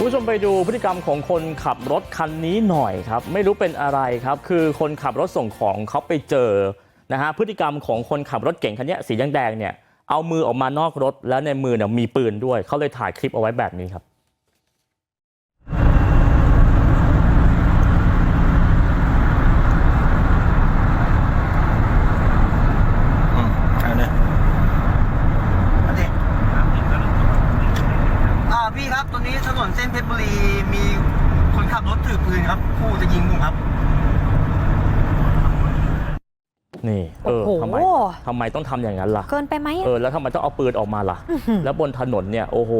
คุณผู้ชมไปดูพฤติกรรมของคนขับรถคันนี้หน่อยครับ ไม่รู้เป็นอะไรครับ คือคนขับรถส่งของเขาไปเจอนะฮะพฤติกรรมของคนขับรถเก่งคันนี้สีแดงๆเนี่ยเอามือออกมานอกรถแล้วในมือเนี่ยมีปืนด้วยเขาเลยถ่ายคลิปเอาไว้แบบนี้ครับ อืมเอาเลยเอาดิอ่าพี่ครับ ตรงนี้ถนนเส้นเพชรบุรี มีคน ขับรถถือปืนครับคู่จะยิงผมครับ นี่ เออโอ้โห ทำไมทำไมต้องทำอย่างนั้นล่ะ เกินไปไหมเออ แล้วทำไมต้องเอาปืนออกมาล่ะอื้อหือแล้วบนถนนเนี่ย โอ้โห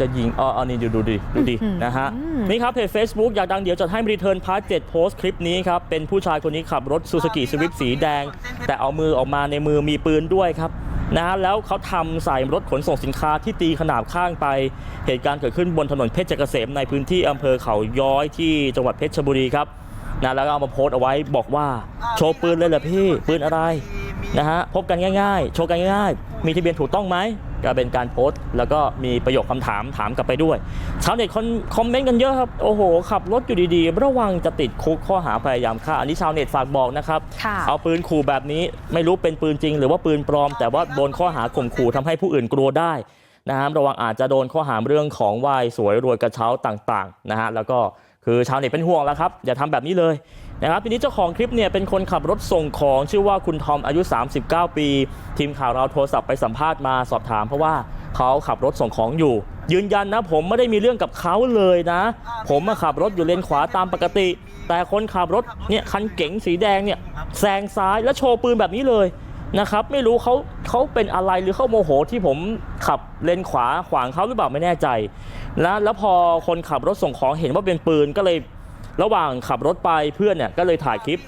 จะยิงเออเอานี่ดูดูดิ ดูดิ อื้อหือ นะฮะอืมนี่ครับเพจ Facebook อยากดังเดี๋ยวจะให้รีเทิร์นพาร์ทเจ็ดโพสต์คลิปนี้ครับ เป็นผู้ชายคนนี้ขับรถซูซูกิสวิฟสีแดง แต่เอามือออกมาในมือมีปืนด้วยครับ นะฮะแล้วเขาทำใส่รถขนส่งสินค้าที่ตีขนาบข้างไปเหตุการณ์เกิดขึ้นบนถนนเพชรเกษมในพื้นที่อำเภอเขาย้อยที่จังหวัดเพชรบุรีครับนะแล้วก็เอามาโพสต์เอาไว้บอกว่าโชว์ปืนเลยเหรอพี่ปืนอะไรนะฮะพบกันง่ายๆ โชว์กันง่ายๆ มีทะเบียนถูกต้องไหม ก็เป็นการโพสต์แล้วก็มีประโยคคำถามถามกลับไปด้วยชาวเน็ตคอนคอมเมนต์กันเยอะครับโอ้โหขับรถอยู่ดีๆ ระวังจะติดคุกข้อหาพยายามฆ่าอันนี้ชาวเน็ตฝากบอกนะครับค่ะเอาปืนขู่แบบนี้ไม่รู้เป็นปืนจริง หรือว่าปืนปลอม แต่ว่าโดนข้อหาข่มขู่ทำให้ผู้อื่นกลัวได้นะฮะระวังอาจจะโดนข้อหาเรื่องของวายสวยรวยกระเช้าต่างๆนะฮะแล้วก็คือชาวเน็ตเป็นห่วงแล้วครับอย่าทำแบบนี้เลย นะครับทีนี้เจ้าของคลิปเนี่ยเป็นคนขับรถส่งของชื่อว่าคุณทอมอายุ 39 ปี ทีมข่าวเราโทรศัพท์ไปสัมภาษณ์มาสอบถาม เพราะว่าเขาขับรถส่งของอยู่ ยืนยันนะผมไม่ได้มีเรื่องกับเขาเลยนะ ผมมาขับรถอยู่เลนขวาตามปกติ แต่คนขับรถเนี่ยคันเก๋งสีแดงเนี่ยแซงซ้ายแล้วโชว์ปืนแบบนี้เลยนะครับไม่รู้เขาเขาเป็นอะไรหรือเขาโมโหที่ผมขับเลนขวาขวางเขาหรือเปล่าไม่แน่ใจนะแล้วพอคนขับรถส่งของเห็นว่าเป็นปืนก็เลย ระหว่างขับรถไปเพื่อนเนี่ยก็เลยถ่ายคลิป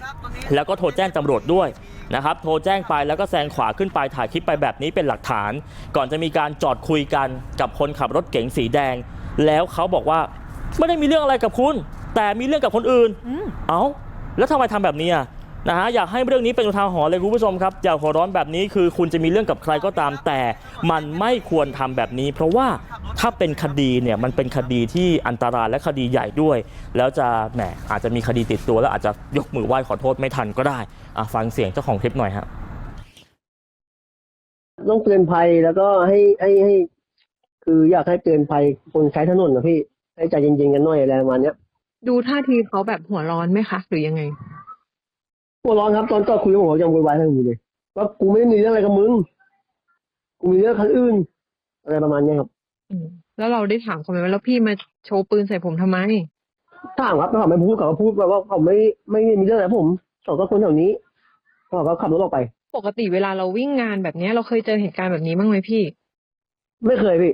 แล้วก็โทรแจ้งตำรวจด้วยนะครับโทรแจ้งไปแล้วก็แซงขวาขึ้นไปถ่ายคลิปไปแบบนี้เป็นหลักฐาน ก่อนจะมีการจอดคุยกันกับคนขับรถเก๋งสีแดง แล้วเขาบอกว่าไม่ได้มีเรื่องอะไรกับคุณ แต่มีเรื่องกับคนอื่นอืมเอ้าแล้วทำไมทำแบบนี้อะนะฮะอยากให้เรื่องนี้เป็นอุทาหรณ์เลยคุณผู้ชมครับอย่าหัวร้อนแบบนี้คือคุณจะมีเรื่องกับใครก็ตามแต่มันไม่ควรทำแบบนี้ เพราะว่า ถ้าเป็นคดีเนี่ยมันเป็นคดีที่อันตรายและคดีใหญ่ด้วย แล้วจะแหมอาจจะมีคดีติดตัวแล้วอาจจะยกมือไหว้ขอโทษไม่ทันก็ได้อะฟังเสียงเจ้าของคลิปหน่อยฮะต้องเตือนภัยแล้วก็ให้ให้ให้ คืออยากให้เตือนภัยคนใช้ถนนนะพี่ให้ใจเย็นๆกันหน่อยอะไรประมาณเนี้ยดูท่าทีเขาแบบหัวร้อนไหมคะหรือยังไง หัวร้อนครับ ตอนต่อคุยกับผมยังโวยวายทั้งหมดเลยว่ากูไม่ได้มีเรื่องอะไรกับมึงกูมีเรื่องคันอื่น อะไรประมาณเนี้ยครับ อืมแล้วเราได้ถามเขาไหมว่าแล้วพี่มาโชว์ปืนใส่ผมทำไม ถามครับถ้าเขาไม่พูดเขาก็พูดแบบว่าเขาไม่ไม่ได้มีเรื่องอะไรกับผมเขาก็คนแถวนี้เขาก็ขับรถออกไป ปกติเวลาเราวิ่งงานแบบเนี้ยเราเคยเจอเหตุการณ์แบบนี้บ้างไหมพี่ ไม่เคยพี่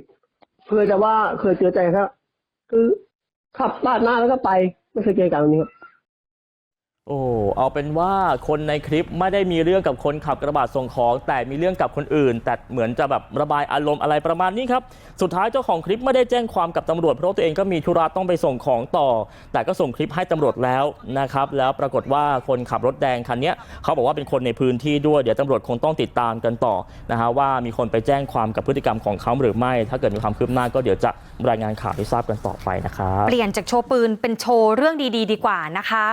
เคยแต่ว่าเคยเจอแต่แค่คือขับปาดหน้าแล้วก็ไป ไม่เคยเจอเหตุการณ์แบบนี้ครับ โอ้เอาเป็นว่าคนในคลิปไม่ได้มีเรื่องกับคนขับกระบะส่งของ แต่มีเรื่องกับคนอื่น แต่เหมือนจะแบบระบายอารมณ์อะไรประมาณนี้ครับสุดท้ายเจ้าของคลิปไม่ได้แจ้งความกับตำรวจเพราะตัวเองก็มีธุระต้องไปส่งของต่อ แต่ก็ส่งคลิปให้ตำรวจแล้วนะครับแล้วปรากฏว่าคนขับรถแดงคันนี้เขาบอกว่าเป็นคนในพื้นที่ด้วยเดี๋ยวตำรวจคงต้องติดตามกันต่อนะฮะว่ามีคนไปแจ้งความกับพฤติกรรมของเขาหรือไม่ ถ้าเกิดมีความคืบหน้าก็เดี๋ยวจะรายงานข่าวให้ทราบกันต่อไปนะครับเปลี่ยนจากโชว์ปืนเป็นโชว์เรื่องดีๆ ดีกว่านะคะ